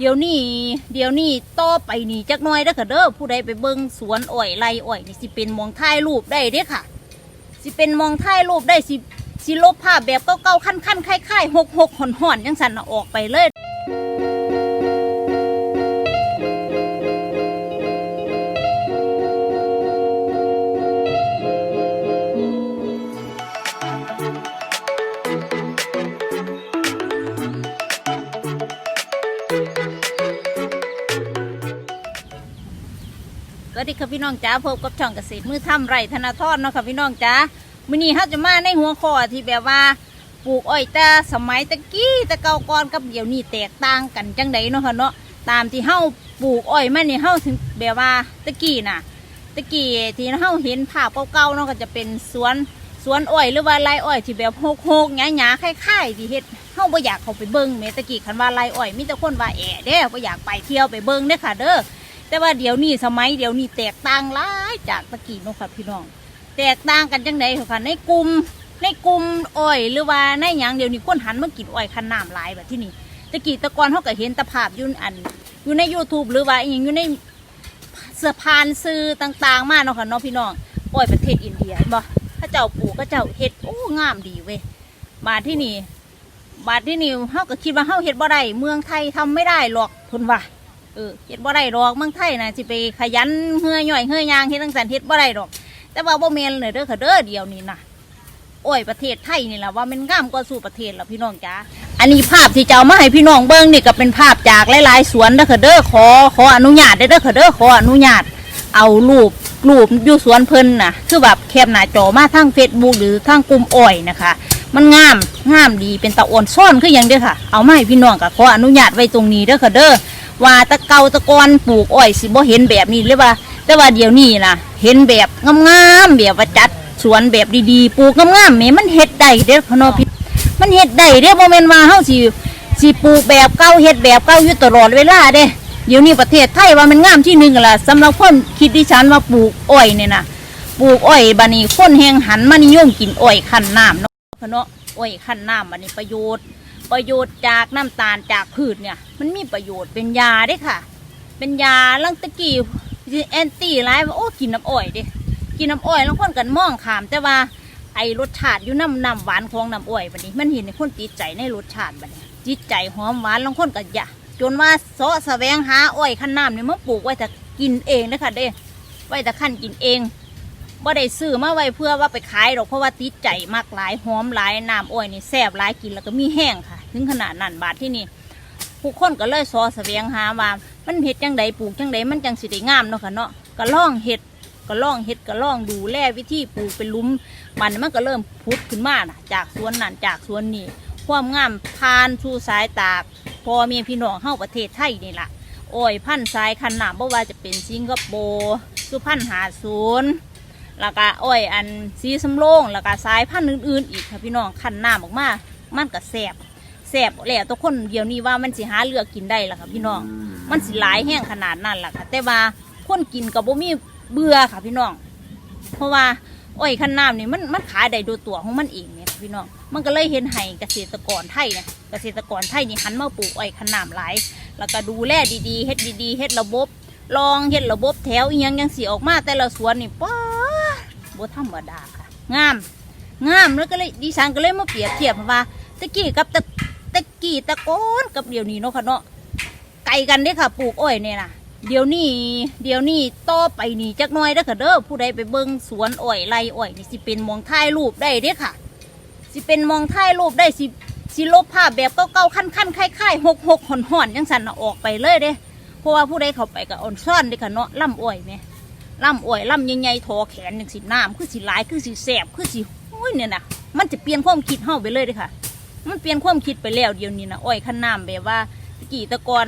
เดี๋ยวนี้เดี๋ยวนี้ต่อไปนี่จักหน้อยเด้อค่ะเด้อผู้ใดไปเบิ่งสวนอ้อยไรอ้อยนี่สิเป็นมองถ่ายรูปได้เด้อค่ะ สิเป็นมองถ่ายรูปได้สิสิลบภาพแบบเก่าๆขั้นๆคล้ายๆหกหกห่อนห่อนๆจังสันน่ะออกไปเลย ดีค่ะพี่น้องจ้าพบกับช่องเกษตรมือทำไร่ธนาทรเนาะค่ะพี่น้องจ้ามื้อนี้เราจะมาในหัวข้อที่แบบว่าปลูกอ้อยแต่สมัยตะกี้ตะเก่าก่อนกับเดี๋ยวนี้แตกต่างกันจังใดเนาะค่ะเนาะตามที่เฮาปลูกอ้อยมานี่เฮาถึงแบบว่าตะกี้น่ะตะกี้ที่เฮาเห็นภาพเก่าๆเนาะก็จะเป็นสวนสวนอ้อยหรือว่าไรอ้อยที่แบบโฮกๆหยาๆคล้ายๆที่เฮ็ดเฮาบ่อยากเข้าไปเบิ่งแม้ตะกี้คันว่าไรอ้อยมีแต่คนว่าแอะเด้บ่อยากไปเที่ยวไปเบิ่งเด้อค่ะเด้อ แต่ว่าเดี๋ยวนี้สมัยเดี๋ยวนี้แตกต่างหลายจากตะกี้เนาะค่ะพี่น้อง แตกต่างกันจังไดเหรอค่ะในกลุ่มในกลุ่มอ้อยหรือว่าในหยังเดี๋ยวนี้คนหันมากินอ้อยคันน้ำหลายแบบที่นี่ตะกี้ตะกอนเขาก็เห็นตะภาพอยุ่นอัน อยู่ใน YouTube หรือว่าอหยังอยู่ในเสื้อพานซื้อต่างๆ มาเนาะค่ะเนาะพี่น้องอ้อยประเทศอินเดียบ่ถ้าเจ้าปลูกก็เจ้าเฮ็ดโอ้งามดีเว้ยมาที่นี่บาที่นี่เฮาก็คิดว่าเฮาเฮ็ดบ่ได้เมืองไทยทำไม่ได้หรอกเพิ่นว่า เออเฮ็ดบ่ได้ดอกเมืองไทยนะสิไปขยันเฮือย่อยเฮือยางเฮ็ดตั้งแต่เฮ็ดบ่ได้ดอก แต่ว่าบ่แม่นเลยเด้อค่ะเด้อเดียวนี้นะโอ้ยประเทศไทยนี่ล่ะว่ามันงามกว่าสู่ประเทศแล้วพี่น้องจ้าอันนี้ภาพที่จะเอามาให้พี่น้องเบิ่งนี่ก็เป็นภาพจากหลายๆสวนเด้อค่ะเด้อขอขออนุญาตเด้อเด้อค่ะเด้อขออนุญาต เอารูปรูปอยู่สวนเพิ่นน่ะ คือแบบแคปหน้าจอมาทาง Facebook หรือทางกลุ่มอ้อยนะคะ มันงามงามดีเป็นตะอ่อนซ่อนคือหยังเด้อค่ะ เอามาให้พี่น้องก็ขออนุญาตไว้ตรงนี้เด้อค่ะเด้อ ว่าตะเกาตะกอนปลูกอ้อยสิบ่เห็นแบบนี้เลยว่า แต่ว่าเดี๋ยวนี้นะเห็นแบบงามๆแบบว่าจัดสวนแบบดีๆปลูกงามๆแหมมันเฮ็ดได้เด้อพนอพี่มันเฮ็ดได้เด้อบ่แม่นว่าเฮาสิสิปลูกแบบเก่าเฮ็ดแบบเก่าอยู่ตลอดเวลาเด้เดี๋ยวนี้ประเทศไทยว่ามันงามที่หนึ่งล่ะสำหรับคนคิดดิฉันว่าปลูกอ้อยเนี่ยนะปลูกอ้อยบัดนี้คนแฮงหันมานิยมกินอ้อยคั้นน้ำเนาะพ่อเนาะอ้อยคั้นน้ำบัดนี้ประโยชน์ ประโยชน์จากน้ำตาลจากพืชเนี่ย มันมีประโยชน์เป็นยาด้ค่ะ เป็นยาลังตะกี้แอนตี้ร้ายว่าโอ้กินน้ำอ้อยด้กินน้ำอ้อยแล้วคนกันมองขาม แต่ว่าไอรสชาติอยู่น้ำน้ำหวานของน้ำอ้อยบัดนี้ มันเห็นในคนติดใจในรสชาติบัดนี้จิตใจหอมหวานแล้วคนกันยาจนว่าเสาะแสวงหาอ้อยขั้นน้ำเนี่ยมาปลูกไว้แต่กินเองนะคะเด้ไว้แต่ขั้นกินเองบ่ได้ซื้อมาไว้เพื่อว่าไปขายหรอกเพราะว่าติดใจมากหลายหอมหลายน้ำอ้อยนี่แซ่บหลายกินแล้วก็มีแห้งค่ะ ถึงขนาดนั้นบาทที่นี่ผู้คนก็เลยสอเสวียงหาว่ามันเห็ดจังใดปลูกจังใดมันจังสิได้งามเนาะค่ะเนาะก็ล่องเห็ดก็ล่องเห็ดก็ล่องดูแลวิธีปลูกเป็นลุมมันมันก็เริ่มพุดขึ้นมาจากสวนนั่นจากสวนนี้ความงามพานสู่สายตาพอเมียพี่น้องเฮาประเทศไทยนี่ล่ะโอ้ยพันสายคันน้ำบ่ว่าจะเป็นสิงคโปร์สุพรรณหาศูนย์แล้วก็อ้อยอันสีสำโรงแล้วก็สายพันธุ์อื่นๆ อีกค่ะพี่น้องคันน้ำออกมามันก็แสบ แสบแล้วทุกคนเดี๋ยวนี้ว่ามันสิหาเลือกกินได้ล่ะค่ะพี่น้อง มันสิหลายแห้งขนาดนั้นล่ะค่ะ แต่ว่าคนกินกับบ่มีเบื่อค่ะพี่น้อง เพราะว่าอ้อยขันน้ำนี่มันมันขายได้โดยตัวของมันเองเนี่ยค่ะพี่น้อง มันก็เลยเห็นให้เกษตรกรไทยเนี่ยเกษตรกรไทยนี่หันมาปลูกอ้อยขันน้ำหลาย แล้วก็ดูแลดีๆเฮ็ดดีๆเฮ็ดระบบ ลองเฮ็ดระบบแถวอีหยังยังสิออกมา แต่ละสวนนี่ป้าดบ่ธรรมดาค่ะ งาม งามแล้วก็เลยดิฉันก็เลยมาเปรียบเทียบว่าตะกี้กับตะ ตะกี้ตะโกอนกับเดี๋ยวนี้เนาะค่ะเนาะไกลกันเด้ค่ะ ปลูกอ้อยเนี่ยนะเดี๋ยวนี้เดี๋ยวนี้ต่อไปนี่จักหน้อยเด้อค่ะเด้อผู้ใดไปเบิ่งสวนอ้อยไรอ้อยนี่สิเป็นมองถ่ายรูปได้เด้ค่ะ สิเป็นมองถ่ายรูปได้สิสิลบภาพแบบเก่าๆขั้นๆคล้ายๆหกหกห่อนห่อนๆจังสันน่ะออกไปเลยเด้เพราะว่าผู้ใดเขาไปก็อ่อนซ่อนเด้ค่ะเนาะล่ำอ้อยแหม่ล่ำอ้อยล่ำใหญ่ๆทอแขนอย่างสิน้ำคือสิลายคือสิแสบคือสิโอ้ยเนี่ยนะมันจะเปลี่ยนความคิดเฮาไปเลยเด้ค่ะ มันเปลี่ยนความคิดไปแล้วเดี๋ยวนี้นะอ้อยขั้นน้ำแบบว่าตะกี้ตะกอน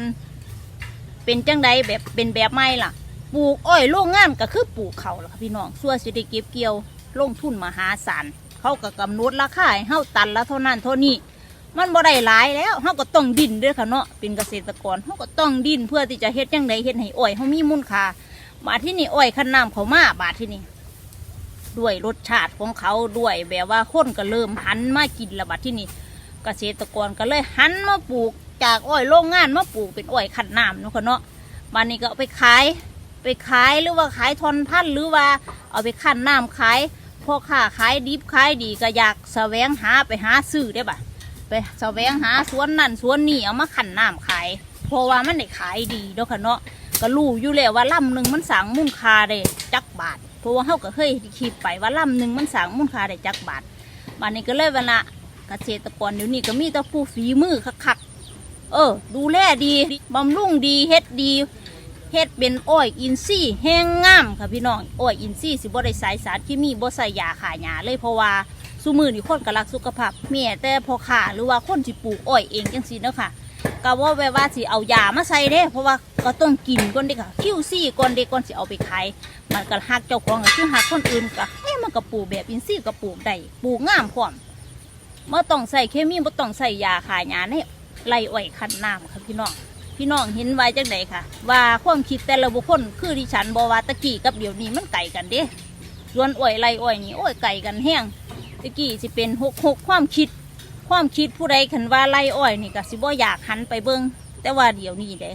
เป็นจังใดแบบเป็นแบบไม่ล่ะ ปลูกอ้อยโรงงานก็คือปลูกเขาล่ะค่ะพี่น้องส่วนสิได้เก็บเกี่ยวลงทุนมหาศาลเขาก็กำหนดราคาให้เฮาตันละเท่านั้นเท่านี้ มันบ่ได้หลายแล้วเฮาก็ต้องดิ้นด้วยค่ะเนาะเป็นเกษตรกรเฮาก็ต้องดิ้นเพื่อที่จะเฮ็ดจังใดเฮ็ดให้อ้อยเฮามีมูลค่าบาดที่นี่อ้อยขั้นน้ำเขามาบาดที่นี่ด้วยรสชาติของเขาด้วยแบบว่าคนก็เริ่มหันมากินละบัดที่นี่ เกษตรกรก็เลยหันมาปลูกจากอ้อยโรงงานมาปลูกเป็นอ้อยขันน้ำเนาะค่ะเนาะวันนี้ก็เอาไปขาย ไปขายหรือว่าขายทอนพันหรือว่าเอาไปขันน้ำขายพ่อค้าขายดิบขายดีก็อยากแสวงหาไปหาซื้อได้ปะไปแสวงหาสวนนั่นสวนนี่เอามาขันน้ำขาย เพราะว่ามันได้ขายดีเนาะค่ะเนาะก็รู้อยู่แล้วว่าลำหนึ่งมันสั่งมูลค่าได้จักบาทเพราะว่าเขาก็เคยคิดไปว่าลำหนึ่งมันสั่งมูลค่าได้จักบาทวันนี้ก็เลยเวลา เกษตรกรเดี๋ยวนี้ก็มีแต่ผู้ฝีมือคักๆเออ ดูแลดีบำรุงดีเฮ็ดดีเฮ็ดเป็นอ้อยอินทรีย์แห้งงามค่ะพี่น้องอ้อยอินทรีย์สิบ่ได้ใส่สารเคมีบ่ใส่ยาฆ่าหญ้าเลยเพราะว่าซุมือนี่คนก็รักสุขภาพแม่แต่พอค้าหรือว่าคนสิปลูกอ้อยเองจังซี่เนาะค่ะก็บ่าแปลว่าสิเอายามาใส่เด้ เพราะว่าก็ต้องกินก่อนเด้ค่ะคิวซี่ก่อนเด้ก่อนสิเอาไปขายมันก็ฮักเจ้าของก็คือฮักคนอื่นก็เอ้มันก็ปลูกแบบอินทรีย์ก็ปลูกได้ปลูกงามพร้อม บ่อต้องใส่เคมีบ่ต้องใส่ยาฆ่าหญ้าในไรอ้อยคันน้ำค่ะพี่น้องพี่น้องเห็นไว้จังไดค่ะ ว่าความคิดแต่ละบุคคลคือดิฉันบอว่าตะกี้กับเดี๋ยวนี้มันไก่กันเด้ส่วนอ้อยไรอ้อยนี่โอ้ยไก่กันแห้งตะกี้สิเป็นหกหกความคิด ความคิดผู้ใดคันว่าไรอ้อยนี่ก็สิบ่อยากหันไปเบิ่งแต่ว่าเดี๋ยวนี้เด้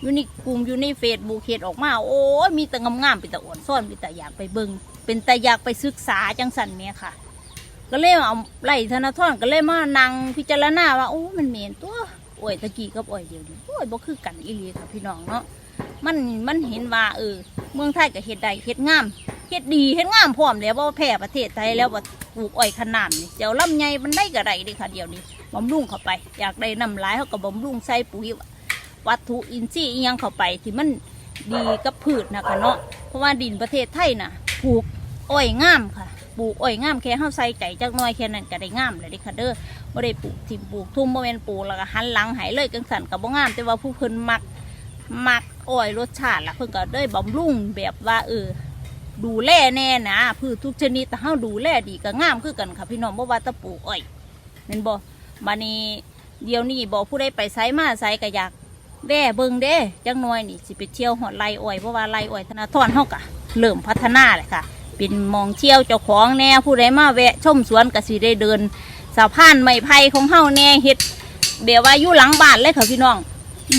อยู่ในกลุ่มอยู่ในเฟซบุ๊กเฮ็ดออกมา โอ้ยมีแต่งามๆเป็นแต่อ่อนซ่อนเป็นแต่อยากไปเบิ่งเป็นแต่อยากไปศึกษาจังสันเนี่ยค่ะ ก็เลยเอาไล่ธนาธรก็เลยมานั่งพิจารณาว่าโอ้มันเหม็นตัวอ้อยตะกี้กับอ้อยเดียวนี้โอ้ยบ่คือกันอีหลีค่ะพี่น้องเนาะมันมันเห็นว่าเออเมืองไทยก็เฮ็ดได้เฮ็ดงามเฮ็ดดีเฮ็ดงามพร้อมแล้วบ่แพ้ประเทศไทยแล้วว่าปลูกอ้อยขนาดนี่เจ้าลำไยมันได้ก็ได้เด้ค่ะเดี๋ยวนี้บำรุงเข้าไป อยากได้น้ำลายเขาก็บำรุงใส่ปุ๋ยวัตถุอินทรีย์อีหยังเข้าไปที่มันดีกับพืชนะคะเนาะเพราะว่าดินประเทศไทยน่ะปลูกอ้อยงามค่ะ ปลูกอ้อยงามแค่เฮาใส่ใจจักหน้อยแค่นั้นก็ได้งามเลยเดิค่ะเด้อบ่ได้ปลูกทิมปลูกทุ่มบ่แม่นปลูกแล้วก็หันหลังหายเลยจังสั่นก็บ่งาม แต่ว่าผู้เพิ่นมักมักอ้อยรสชาติแล่ะเพิ่นก็ได้บำรุงแบบว่าเออดูแลแน่นะพืชทุกชนิดแต่เฮาดูแลดีก็งามคือกันค่ะพี่น้องบ่ว่าตะปลูกอ้อยแม่นบ่บัดนี้เดี๋ยวนี้บ่ผู้ใดไปไสมาไสก็อยากแว่เบิ่งเด้จังน้อยนี่สิไปเที่ยวหอดไร่อ้อยเพราะว่าไร่อ้อยธนาธรเฮาก็เริ่มพัฒนาแหละค่ะ เป็นมองเที่ยวเจ้าของแน่ผู้ใดมาแวะชมสวนกสิได้เดินสะพานไม้ไผ่ของเฮาแน่เฮ็ดเดี๋ยวว่าอยู่หลังบ้านเลยค่ะพี่น้องอ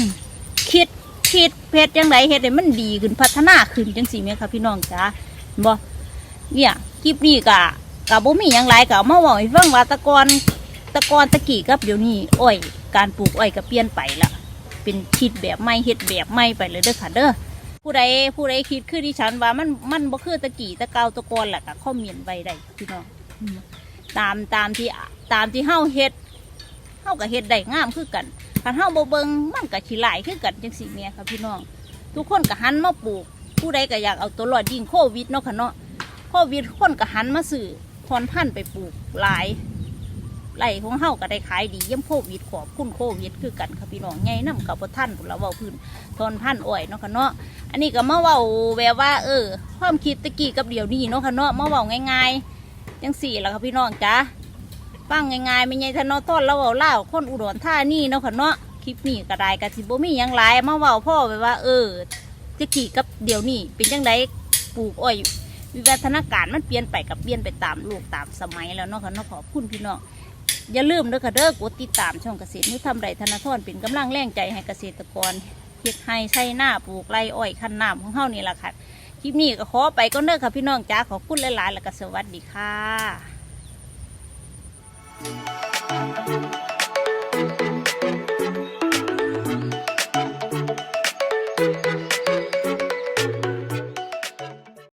คิดคิดเพชรจังไดเฮ็ดให้มันดีขึ้นพัฒนาขึ้นจังสี่แม่ค่ะพี่น้องจ้าบ่เนี่ยคลิปนี้กะกะบ่มีหยังหลายกะเอามาเว้าให้ฟังว่าตะกอนตะกอนตะกี้กับเดี๋ยวนี้อ้อย การปลูกอ้อยก็เปลี่ยนไปละเป็นคิดแบบใหม่เฮ็ดแบบใหม่ไปเลยเด้อค่ะเด้อ ผู้ใดผู้ใดคิดคือดิฉันว่ามันมันบ่คือตะกี้ตะเกาตะกอนแหละก็คอมเมนต์ไว้ได้พี่น้องตามตามที่ตามที่เฮาเฮ็ดเฮาก็เฮ็ดได้งามคือกันคันเฮาบ่เบิ่งมันก็ขี้หลายคือกันจังซี่แม่ค่ะพี่น้อง ทุกคนก็หันมาปลูก ผู้ใดก็อยากเอาตัวรอดยิ่งโควิดเนาะค่ะเนาะโควิดคนก็หันมาซื้อทอนพันธุ์ไปปลูกหลาย ไร่ของเฮาก็ได้ขายดีเยี่ยมโควิดขอบคุณโควิดคือกันค่ะพี่น้องใหญ่นำกับบ่ทันพุ่นเว้าพื้นทอนพันอ้อยเนาะค่ะเนาะอันนี้ก็มาเว้าแบบว่า เออ ความคิดตะกี้กับเดี๋ยวนี้เนาะค่ะเนาะมาเว้าง่ายๆจังสี่ละค่ะพี่น้องจ้าฟังง่ายๆไม่ใช่ทะเนอต้นเราเว้าเล่าคนอุดรท่านี่เนาะค่ะเนาะคลิปนี้ก็ได้ก็สิบ่มียังหลายมาเว้าพ่อไปว่า เออตะกี้กับเดี๋ยวนี้เป็นจังไดปลูกอ้อยวิวัฒนาการมันเปลี่ยนไปกับเปลี่ยนไปตามลูกตามสมัยแล้วเนาะค่ะเนาะขอบคุณพี่น้อง อย่าลืมเด้อค่ะเด้อกดติดตามช่องเกษตรนุทำไรธนาธรเป็นกำลังแรงใจให้เกษตรกรเฮ็ดให้ใช้หน้าปลูกไรอ้อยขันน้ำของเฮานี่แหละค่ะ คลิปนี้ก็ขอไปก็เน้อค่ะพี่น้องจ้าขอบคุณหลายๆแล้วก็สวัสดีค่ะ